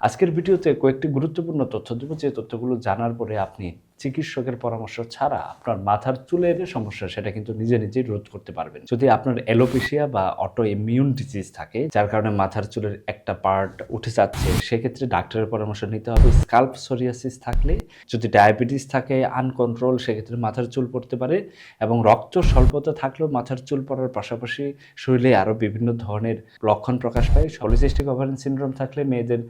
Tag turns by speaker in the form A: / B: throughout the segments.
A: আজকের ভিডিওতে কয়েকটি গুরুত্বপূর্ণ তথ্য দেবো। যে তথ্যগুলো জানার পরে আপনি চিকিৎসকের পরামর্শ ছাড়া আপনার মাথার চুলের সমস্যা, সেটা কিন্তু নিজে নিজেই রোধ করতে পারবেন। যদি আপনার অ্যালোপেশিয়া বা অটো ইমিউন ডিজিজ থাকে, যার কারণে মাথার চুলের একটা পার্ট উঠে যাচ্ছে, সেক্ষেত্রে ডাক্তারের পরামর্শ নিতে হবে। স্কাল্প সোরিয়াসিস থাকলে, যদি ডায়াবেটিস থাকে, আনকন্ট্রোল, সেক্ষেত্রে মাথার চুল পড়তে পারে এবং রক্ত স্বল্পতা থাকলেও মাথার চুল পড়ার পাশাপাশি শরীরে আরও বিভিন্ন ধরনের লক্ষণ প্রকাশ পায়। পলিসিস্টিক ওভারেন সিনড্রোম থাকলে মেয়েদের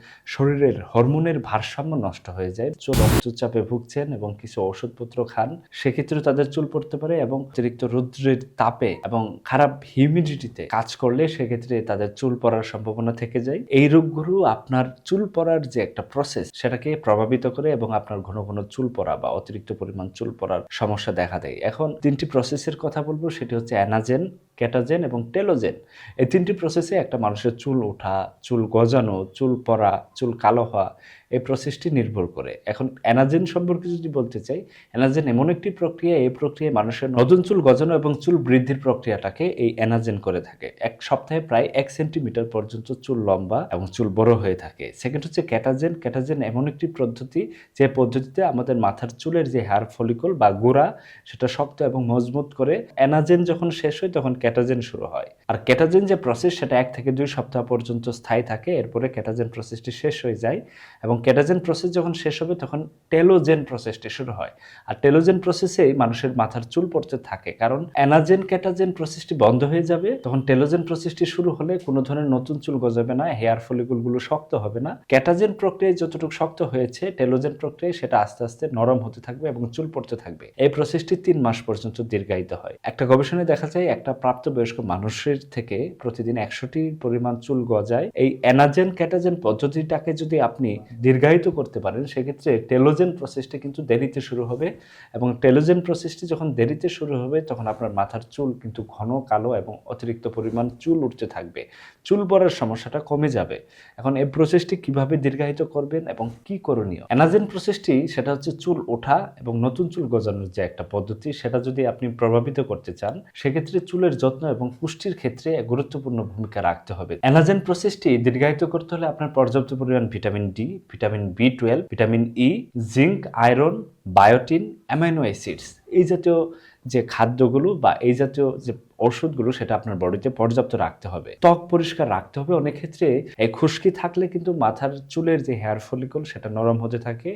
A: শরীরের হরমোনের ভারসাম্য নষ্ট হয়ে যায়। চুল রক্তচাপে ভুগছেন এবং কিছু ওষুধপত্র খান। সেক্ষেত্রে তাদের চুল পড়তে পারে এবং অতিরিক্ত রৌদ্রের তাপে এবং খারাপ হিউমিডিটিতে কাজ করলে সেক্ষেত্রে তাদের চুল পড়ার সম্ভাবনা থেকে যায়। এই রোগগুলো আপনার চুল পড়ার যে একটা প্রসেস সেটাকে প্রভাবিত করে এবং আপনার ঘন ঘন চুল পড়া বা অতিরিক্ত পরিমাণ চুল পড়ার সমস্যা দেখা দেয়। এখন তিনটি প্রসেসের কথা বলব, সেটি হচ্ছে অ্যানাজেন ক্যাটাজেন এবং টেলোজেন। এই তিনটি প্রসেসে একটা মানুষের চুল ওঠা, চুল গজানো, চুল পরা, চুল কালো হওয়া এই প্রসেসটি নির্ভর করে। এখন অ্যানাজেন সম্পর্কে যদি বলতে চাই, অ্যানাজেন এমন একটি প্রক্রিয়া, এই প্রক্রিয়ায় মানুষের নতুন চুল গজানো এবং চুল বৃদ্ধির প্রক্রিয়াটাকে এই অ্যানাজেন করে থাকে। এক সপ্তাহে প্রায় এক সেন্টিমিটার পর্যন্ত চুল লম্বা এবং চুল বড় হয়ে থাকে। সেকেন্ড হচ্ছে ক্যাটাজেন। ক্যাটাজেন এমন একটি পদ্ধতি যে পদ্ধতিতে আমাদের মাথার চুলের যে হেয়ার ফলিকল বা গোড়া, সেটা শক্ত এবং মজবুত করে অ্যানাজেন যখন শেষ হয়, তখন ক্যাটাজেন শুরু হয়। আর ক্যাটাজেন যে প্রসেস সেটা এক থেকে দুই সপ্তাহ পর্যন্ত স্থায়ী থাকে। এরপরে ক্যাটাজেন প্রসেসটি শেষ হয়ে যায় এবং ক্যাটাজেন প্রসেস যখন শেষ হবে, তখন টেলোজেন প্রসেসটি শুরু হয়। আর টেলোজেন প্রসেসেই মানুষের মাথার চুল পড়তে থাকে। কারণ অ্যানাজেন, ক্যাটাজেন প্রসেসটি বন্ধ হয়ে যাবে। তখন টেলোজেন প্রসেসটি শুরু হলে কোনো ধরনের নতুন চুল গজাবে না, হেয়ার ফলিকুলগুলো শক্ত হবে না। ক্যাটাজেন প্রক্রিয়ায় যতটুকু শক্ত হয়েছে, টেলোজেন প্রক্রিয়ায় সেটা আস্তে আস্তে নরম হতে থাকবে এবং চুল পড়তে থাকবে। এই প্রসেসটি তিন মাস পর্যন্ত দীর্ঘায়িত হয়। একটা গবেষণায় দেখা যায়, একটা প্রাপ্তবয়স্ক মানুষের থেকে প্রতিদিন একশোটি পরিমাণ চুল গজায়। এই অ্যানাজেন, ক্যাটাজেন পদ্ধতিটাকে যদি আপনি দীর্ঘায়িত করতে পারেন, সেক্ষেত্রে টেলোজেন প্রসেসটা কিন্তু দেরিতে শুরু হবে এবং টেলোজেন প্রসেসটি যখন দেরিতে শুরু হবে, তখন আপনার মাথার চুল কিন্তু ঘন, কালো এবং অতিরিক্ত পরিমাণ চুল উঠতে থাকবে। চুল পড়ার সমস্যাটা কমে যাবে। এখন এই প্রসেসটি কীভাবে দীর্ঘায়িত করবেন এবং কি করণীয়? অ্যানাজেন প্রসেসটি সেটা হচ্ছে চুল ওঠা এবং নতুন চুল গজানোর যে একটা পদ্ধতি, সেটা যদি আপনি প্রভাবিত করতে চান, সেক্ষেত্রে চুলের যত্ন এবং পুষ্টির ক্ষেত্রে গুরুত্বপূর্ণ ভূমিকা রাখতে হবে। অ্যানাজেন প্রসেসটি দীর্ঘায়িত করতে হলে আপনার পর্যাপ্ত পরিমাণ vitamin D vitamin B twelve vitamin E zinc iron, biotin, amino acids. এই জাতীয় যে খাদ্যগুলো বা এই জাতীয় যে ওষুধগুলো সেটা আপনার বডিতে পর্যাপ্ত রাখতে হবে। ত্বক পরিষ্কার রাখতে হবে। অনেক ক্ষেত্রে এই খুশকি থাকলে কিন্তু মাথার চুলের যে হেয়ার ফলিকল সেটা নরম হতে থাকে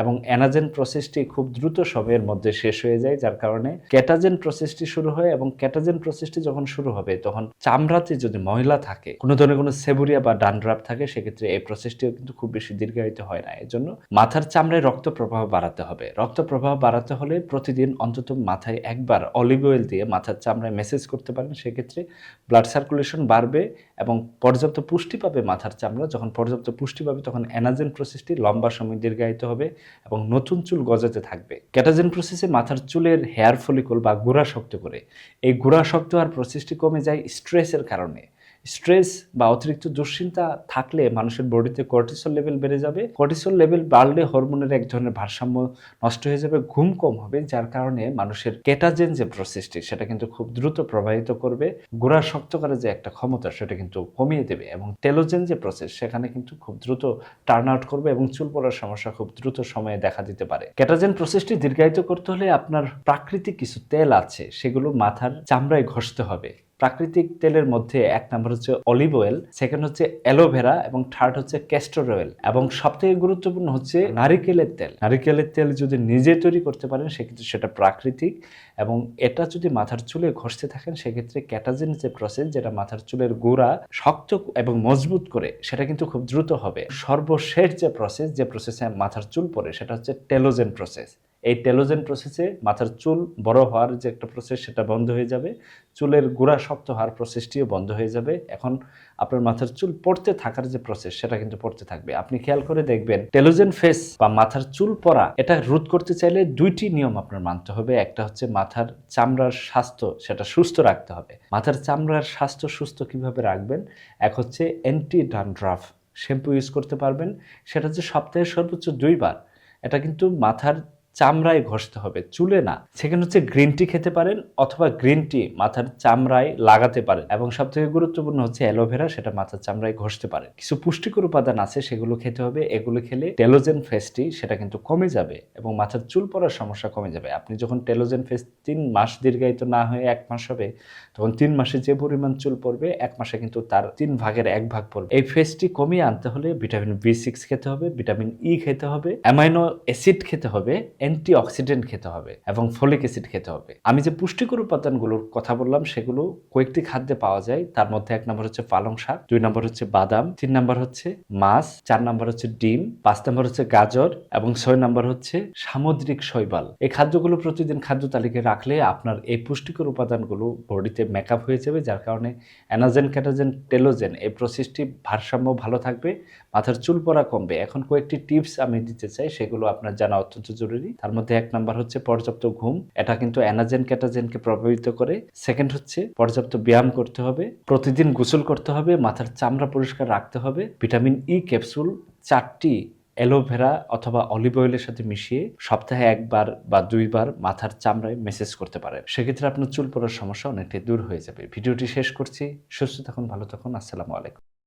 A: এবং অ্যানাজেন প্রসেসটি খুব দ্রুত সময়ের মধ্যে শেষ হয়ে যায়, যার কারণে ক্যাটাজেন প্রসেসটি শুরু হয় এবং ক্যাটাজেন প্রসেসটি যখন শুরু হবে তখন চামড়াতে যদি ময়লা থাকে, কোনো ধরনের কোনো সেবুরিয়া বা ডানড্রাফ থাকে, সেক্ষেত্রে এই প্রসেসটিও কিন্তু খুব বেশি দীর্ঘায়িত হয় না। এর জন্য মাথার চামড়ায় রক্ত প্রবাহ বাড়াতে হবে। রক্ত প্রবাহ বাড়াতে হলে প্রতিদিন অন্তত মাথায় একবার অলিভ অয়েল দিয়ে মাথার চামড়ায় মেসেজ করতে পারেন, সেক্ষেত্রে ব্লাড সার্কুলেশন বাড়বে এবং পর্যাপ্ত পুষ্টি পাবে মাথার চামড়া। যখন পর্যাপ্ত পুষ্টি পাবে, তখন অ্যানাজেন প্রসেসটি লম্বা সময় দীর্ঘায়িত হবে এবং নতুন চুল গজাতে থাকবে। ক্যাটাজেন প্রসেসে মাথার চুলের হেয়ার ফলিকল বা গুড়া শক্ত করে। এই গুড়া শক্ত হওয়ার প্রসেসটি কমে যায় স্ট্রেসের কারণে। স্ট্রেস বা অতিরিক্ত দুশ্চিন্তা থাকলে মানুষের বডিতে কর্টিসল লেভেল বেড়ে যাবে। কর্টিসল লেভেল বাড়লে হরমোনের এক ধরনের ভারসাম্য নষ্ট হয়ে যাবে, ঘুম কম হবে, যার কারণে মানুষের কেটাজেন যে প্রসেসটি সেটা কিন্তু খুব দ্রুত প্রবাহিত করবে। গোড়া শক্ত করার যে একটা ক্ষমতা, সেটা কিন্তু কমিয়ে দেবে এবং টেলোজেন যে প্রসেস সেখানে কিন্তু খুব দ্রুত টার্ন আউট করবে এবং চুল পড়ার সমস্যা খুব দ্রুত সময়ে দেখা দিতে পারে। ক্যাটাজেন প্রসেসটি দীর্ঘায়িত করতে হলে আপনার প্রাকৃতিক কিছু তেল আছে, সেগুলো মাথার চামড়ায় ঘষতে হবে। প্রাকৃতিক তেলের মধ্যে এক নম্বর হচ্ছে অলিভ অয়েল সেকেন্ড হচ্ছে অ্যালোভেরা এবং থার্ড হচ্ছে ক্যাস্টর অয়েল এবং সব থেকে গুরুত্বপূর্ণ হচ্ছে নারিকেলের তেল। নারিকেলের তেল যদি নিজে তৈরি করতে পারেন, সেক্ষেত্রে সেটা প্রাকৃতিক এবং এটা যদি মাথার চুলে ঘষতে থাকেন, সেক্ষেত্রে ক্যাটাজিন যে প্রসেস যেটা মাথার চুলের গোড়া শক্ত এবং মজবুত করে, সেটা কিন্তু খুব দ্রুত হবে। সর্বশেষ যে প্রসেস যে প্রসেসে মাথার চুল পড়ে, সেটা হচ্ছে টেলোজেন প্রসেস এই টেলোজেন প্রসেসে মাথার চুল বড় হওয়ার যে একটা প্রসেস সেটা বন্ধ হয়ে যাবে। চুলের গোড়া শক্ত হওয়ার প্রসেসটিও বন্ধ হয়ে যাবে। এখন আপনার মাথার চুল পড়তে থাকার যে প্রসেস সেটা কিন্তু পড়তে থাকবে। আপনি খেয়াল করে দেখবেন টেলোজেন ফেস বা মাথার চুল পড়া, এটা রোধ করতে চাইলে দুইটি নিয়ম আপনার মানতে হবে। একটা হচ্ছে মাথার চামড়ার স্বাস্থ্য, সেটা সুস্থ রাখতে হবে। মাথার চামড়ার স্বাস্থ্য সুস্থ কীভাবে রাখবেন? এক হচ্ছে অ্যান্টি ডানড্রাফ শ্যাম্পু ইউজ করতে পারবেন। সেটা হচ্ছে সপ্তাহে সর্বোচ্চ দুইবার। এটা কিন্তু মাথার চামড়ায় ঘষতে হবে, চুলে না। সেখানে হচ্ছে গ্রিন টি খেতে পারেন অথবা গ্রিন টি মাথার চামড়ায় লাগাতে পারেন এবং সব থেকে গুরুত্বপূর্ণ হচ্ছে অ্যালোভেরা, সেটা মাথার চামড়ায় ঘষতে পারেন। কিছু পুষ্টিকর উপাদান আছে, সেগুলো খেতে হবে। এগুলো খেলে টেলোজেন ফেসটি সেটা কিন্তু কমে যাবে এবং মাথার চুল পড়ার সমস্যা কমে যাবে। আপনি যখন টেলোজেন ফেস তিন মাস দীর্ঘায়িত না হয়ে এক মাস হবে, তখন তিন মাসে যে পরিমাণ চুল পড়বে, এক মাসে কিন্তু তার তিন ভাগের এক ভাগ পড়বে। এই ফেসটি কমিয়ে আনতে হলে ভিটামিন বি সিক্স খেতে হবে ভিটামিন ই খেতে হবে অ্যামাইনো অ্যাসিড খেতে হবে অ্যান্টি অক্সিডেন্ট খেতে হবে এবং ফলিক অ্যাসিড খেতে হবে। আমি যে পুষ্টিকর উপাদানগুলোর কথা বললাম, সেগুলো কয়েকটি খাদ্যে পাওয়া যায়। তার মধ্যে এক নম্বর হচ্ছে পালং শাক, দুই নম্বর হচ্ছে বাদাম, তিন নম্বর হচ্ছে মাছ, চার নম্বর হচ্ছে ডিম, পাঁচ নম্বর হচ্ছে গাজর এবং ছয় নম্বর হচ্ছে সামুদ্রিক শৈবাল। এই খাদ্যগুলো প্রতিদিন খাদ্য তালিকায় রাখলে আপনার এই পুষ্টিকর উপাদানগুলো বডিতে মেকআপ হয়ে যাবে, যার কারণে অ্যানাজেন, ক্যাটাজেন, টেলোজেন এই প্রসেসটি ভারসাম্য ভালো থাকবে, মাথার চুল পড়া কমবে। এখন কয়েকটি টিপস আমি দিতে চাই, সেগুলো আপনার জানা অত্যন্ত জরুরি। তার মধ্যে এক নাম্বার হচ্ছে পর্যাপ্ত ঘুম। এটা কিন্তু অ্যানাজেন, ক্যাটাজেনকে প্রভাবিত করে। সেকেন্ড হচ্ছে পর্যাপ্ত ব্যায়াম করতে হবে, প্রতিদিন গোসল করতে হবে, মাথার চামড়া পরিষ্কার রাখতে হবে। ভিটামিন ই ক্যাপসুল চারটি অ্যালোভেরা অথবা অলিভ অয়েলের সাথে মিশিয়ে সপ্তাহে একবার বা দুইবার মাথার চামড়ায় মেসেজ করতে পারেন। সেক্ষেত্রে আপনার চুল পড়ার সমস্যা অনেকটাই দূর হয়ে যাবে। ভিডিওটি শেষ করছি। সুস্থ থাকুন, ভালো থাকুন। আসসালামু আলাইকুম।